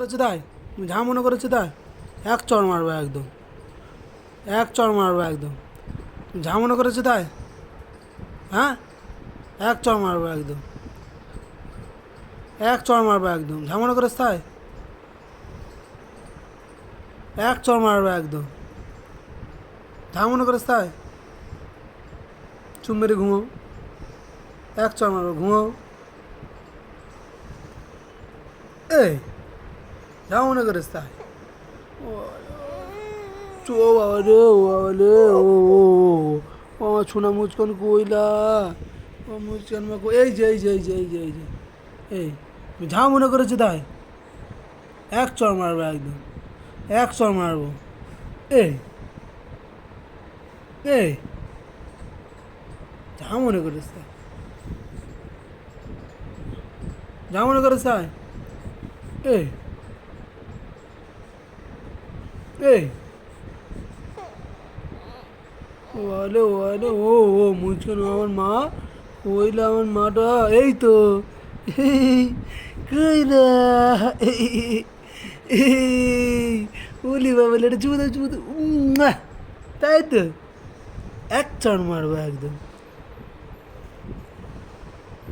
করেছে তাই? তুমি যা মনে করেছে তাই? এক চড় মারবো একদম। এক চড় মারবো একদম। তুমি যা মনে করেছে তাই? হ্যাঁ? এক চড় মারবো একদম। এক চড় মারবো একদম। যা মনে করেছে তাই? এক চড় মারবো একদম। যা মনে করেছে তাই? চুম মেরে ঘুমাও। এক চড় মারবো, ঘুমাও। এই! যা করিস তাই চো বাবা রে ও বাবা রে ও ও, ও আমার সোনা মুচকান কইলা ও মুচকান মা এই যে এই যে এই যে এই যে এই যে এই যা মনে করেছে তাই এক চর মারবো একদম এক চর মারবো এই যা মনে করিস তাই যা মনে করিস তাই এই এই ওয়ালে ওয়ালে ও ও মুচকান আমার মা কইলা আমার মাটা এই তো কইলা ওলি বাবা লেটা চুদো চুদো তাই তো এক চড় মারবো একদম